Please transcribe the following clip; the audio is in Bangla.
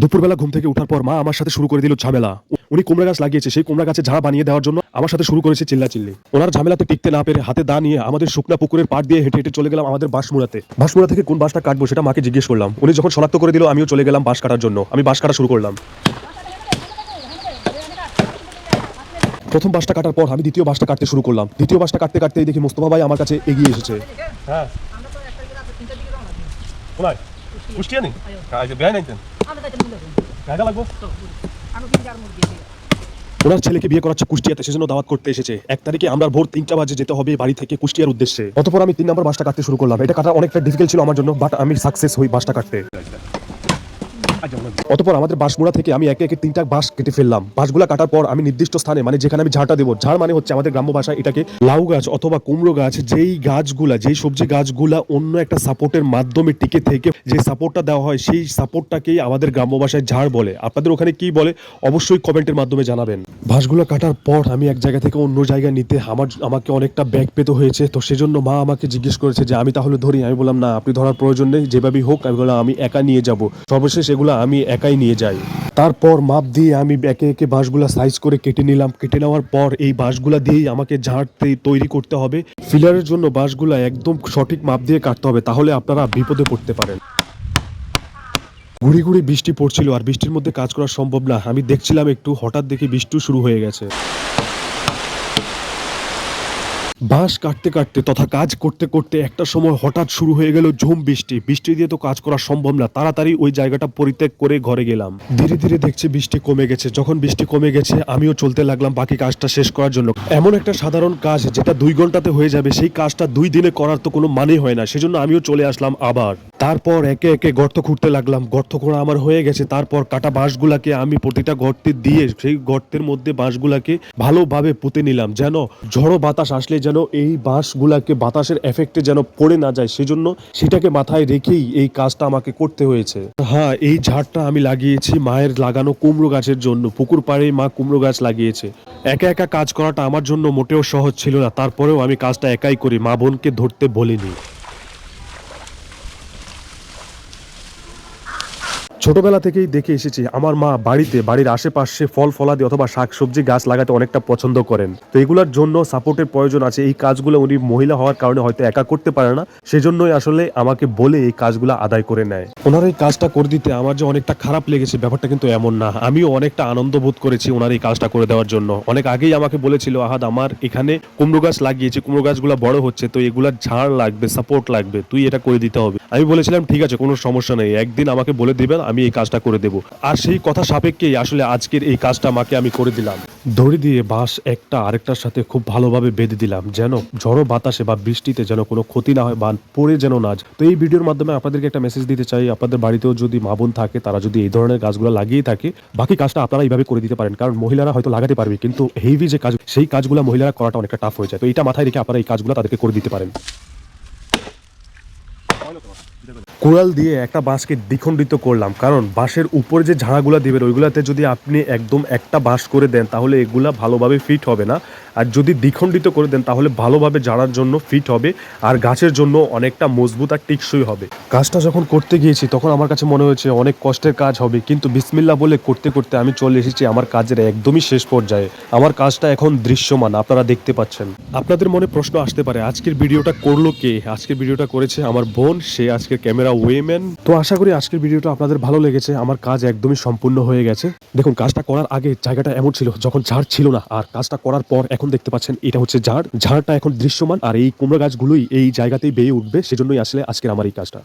দুপুরবেলা ঘুম থেকে উঠার পর মা আমার সাথে শুরু করে দিল ঝামেলা। উনি কুমড়া গাছ লাগিয়েছে সেই কুমড়া গাছে ঝাড়া বানিয়ে দেওয়ার জন্য আমার সাথে শুরু করেছে চিল্লা চিল্লি ওনার ঝামেলাতে টিকতে না পেরে হাতে দা নিয়ে আমাদের শুকনা পুকুরের পাড় দিয়ে হেঁটে হেঁটে চলে গেলাম আমাদের বাঁশমুড়াতে। বাঁশমুড়া থেকে কোন বাঁশটা কাটবো সেটা মাকে জিজ্ঞেস করলাম। উনি যখন শনাক্ত করে দিল আমিও চলে গেলাম বাঁশ কাটার জন্য। আমি বাঁশ কাটা শুরু করলাম। প্রথম বাসটা কাটার পর আমি দ্বিতীয় বাসটা কাটতে শুরু করলাম। দ্বিতীয় বাসটা কাটতে কাটতেই দেখি মোস্তফা ভাই আমার কাছে এগিয়ে এসেছে। হ্যাঁ। ওনার ছেলেকে বিয়ে করাচ্ছে কুষ্টিয়াতে সেজন্য দাওয়াত করতে এসেছে। এক তারিখে আমরা ভোর তিনটা বাজে যেতে হবে বাড়ি থেকে কুষ্টিয়ার উদ্দেশ্যে। অতপর আমি তিন নম্বর বাসটা কাটতে শুরু করলাম। এটা কাটা অনেকটা ডিফিকাল্ট ছিল আমার জন্য বাট আমি সাকসেস হই বাসটা কাটতে। অতপর আমাদের বাঁশমুড়া থেকে আমি একে একে তিনটা বাঁশ কেটে ফেললাম। বাঁশগুলা কাটার পর আমি নির্দিষ্ট স্থানে মানে যেখানে আমি ঝাড়টা দেবো, ঝাড় মানে হচ্ছে আমাদের গ্রাম্য ভাষায় এটাকে লাউ গাছ অথবা কুমড়ো গাছ, যেই গাছগুলা, যেই সবজি গাছগুলা অন্য একটা সাপোর্টের মাধ্যমে টিকে থেকে যে সাপোর্টটা দেওয়া হয়, সেই সাপোর্টটাকেই আমাদের গ্রাম্য ভাষায় ঝাড় বলে। আপনাদের ওখানে কি বলে, অবশ্যই কমেন্টের মাধ্যমে জানাবেন। বাঁশগুলো কাটার পর আমি এক জায়গা থেকে অন্য জায়গায় নিতে আমার আমাকে অনেকটা ব্যাগ পেতে হয়েছে। তো সেজন্য মা আমাকে জিজ্ঞেস করেছে যে, আমি তাহলে ধরি? আমি বললাম, না, আপনি ধরার প্রয়োজন নেই। যেভাবেই হোক, আমি বললাম, আমি একা নিয়ে যাব। সর্বশেষ এগুলো আমি একাই নিয়ে যাই। তারপর মাপ দিয়ে আমি একে একে বাঁশগুলা সাইজ করে কেটে নিলাম। কেটে নেওয়ার পর এই বাঁশগুলা দিয়েই আমাকে ঝাড়তে তৈরি করতে হবে। ফিলারের জন্য বাঁশগুলা একদম সঠিক মাপ দিয়ে কাটতে হবে, তাহলে আপনারা বিপদে পড়তে পারেন। গুড়ি গুড়ি বৃষ্টি পড়ছিল, আর বৃষ্টির মধ্যে কাজ করা সম্ভব না। আমি দেখছিলাম একটু, হঠাৎ দেখি বৃষ্টি শুরু হয়ে গেছে। বাঁশ কাটতে কাটতে তথা কাজ করতে করতে একটা সময় হঠাৎ শুরু হয়ে গেল ঝুম বৃষ্টি। বৃষ্টি দিয়ে তো কাজ করা সম্ভব না। তাড়াতাড়ি ওই জায়গাটা পরিত্যাগ করে ঘরে গেলাম। ধীরে ধীরে দেখছি বৃষ্টি কমে গেছে। যখন বৃষ্টি কমে গেছে, আমিও চলতে লাগলাম বাকি কাজটা শেষ করার জন্য। এমন একটা সাধারণ কাজ যেটা দুই ঘন্টাতে হয়ে যাবে, সেই কাজটা দুই দিনে করার তো কোনো মানে হয় না। সেজন্য আমিও চলে আসলাম আবার। তারপর একে একে গর্ত খুঁড়তে লাগলাম। গর্ত খোঁড়া আমার হয়ে গেছে। তারপর কাটা বাঁশগুলাকে আমি প্রতিটা গর্তে দিয়ে সেই গর্তের মধ্যে বাঁশগুলাকে ভালোভাবে পুঁতে নিলাম। যেন ঝড়ো বাতাস আসলে যেন এই বাঁশগুলাকে, বাতাসের এফেক্টে যেন পড়ে না যায়, সেজন্য সেটাকে মাথায় রেখেই এই কাজটা আমাকে করতে হয়েছে। হ্যাঁ এই ঝাড়টা আমি লাগিয়েছি মায়ের লাগানো কুমড়ো গাছের জন্য। পুকুর পাড়ে মা কুমড়ো গাছ লাগিয়েছে। একা একা কাজ করাটা আমার জন্য মোটেও সহজ ছিল না। তারপরেও আমি কাজটা একাই করি। মা বোনকে ধরতে বলিনি। ছোটবেলা থেকেই দেখে এসেছি, আমার মা বাড়িতে, বাড়ির আশেপাশে ফল ফলাদি অথবা শাকসবজি গাছ লাগাতে অনেকটা পছন্দ করেন। তো এগুলোর জন্য সাপোর্টের প্রয়োজন আছে। এই কাজগুলো উনি মহিলা হওয়ার কারণে হয়তো একা করতে পারে না। সেজন্যই আসলে আমাকে বলে এই কাজগুলো আদায় করে নেয়। ওনার এই কাজটা করে দিতে আমার যে অনেকটা খারাপ লেগেছে ব্যাপারটা কিন্তু এমন না। আমিও অনেকটা আনন্দ বোধ করেছি ওনার এই কাজটা করে দেওয়ার জন্য। অনেক আগেই আমাকে বলেছিল, আহাদ, আমার এখানে কুমড়ো গাছ লাগিয়েছি, কুমড়ো গাছগুলো বড় হচ্ছে, তো এগুলা ঝাড় লাগবে, সাপোর্ট লাগবে, তুই এটা করে দিতে হবে। আমি বলেছিলাম, ঠিক আছে, কোনো সমস্যা নেই। একদিন আমাকে বলে দিবেন, আমি এই কাজটা করে দেব। আর সেই কথা সাপেক্ষেই আসলে আজকের এই কাজটা মাকে আমি করে দিলাম। দড়ি দিয়ে বাঁশ একটা আরেকটার সাথে খুব ভালোভাবে বেঁধে দিলাম, যেন ঝড়ো বাতাসে বা বৃষ্টিতে যেন কোনো ক্ষতি না হয় বা পড়ে যেন না তো এই ভিডিওর মাধ্যমে আপনাদেরকে একটা মেসেজ দিতে চাই, আপনাদের বাড়িতেও যদি মা বোন থাকে, তারা যদি এই ধরনের গাছগুলো লাগিয়ে থাকে, বাকি কাজটা আপনারা এইভাবে করে দিতে পারেন, কারণ মহিলারা হয়তো লাগাতে পারবে, কিন্তু হেভি যে কাজ, সেই কাজগুলো মহিলারা করাটা অনেকটা টাফ হয়ে যায়। তো এটা মাথায় রেখে আপনারা এই কাজগুলো তাদেরকে করে দিতে পারেন। কোড়াল দিয়ে একটা বাঁশকে দ্বিখণ্ডিত করলাম। কারণ বাঁশের উপরে যে ঝাড়াগুলো দিবেন ওইগুলাতে যদি আপনি একদম একটা বাঁশ করে দেন, তাহলে এগুলা ভালোভাবে ফিট হবে না। আর যদি দ্বিখণ্ডিত করে দেন, তাহলে ভালোভাবে ঝাড়ার জন্য ফিট হবে, আর গাছের জন্য অনেকটা মজবুত আর টিকসই হবে। কাজটা যখন করতে গিয়েছি, তখন আমার কাছে মনে হয়েছে অনেক কষ্টের কাজ হবে, কিন্তু বিসমিল্লা বলে করতে করতে আমি চলে এসেছি আমার কাজের একদমই শেষ পর্যায়ে। আমার কাজটা এখন দৃশ্যমান, আপনারা দেখতে পাচ্ছেন। আপনাদের মনে প্রশ্ন আসতে পারে, আজকের ভিডিওটা করল কে? আজকের ভিডিওটা করেছে আমার বোন সে আজকের ক্যামেরা ওয়েম্যান। তো আশা করি আজকের ভিডিওটা আপনাদের ভালো লেগেছে, আমার কাজ একদমই সম্পূর্ণ হয়ে গেছে। দেখুন, কাজটা করার আগে জায়গাটা এমন ছিল, যখন ঝাড় ছিল না, আর কাজটা করার পর এখন দেখতে পাচ্ছেন এটা হচ্ছে ঝাড়। ঝাড়টা এখন দৃশ্যমান, আর এই কুমড়া গাছগুলোই এই জায়গাতেই বেয়ে উঠবে, সেজন্যই আসলে আজকের আমার এই কাজটা।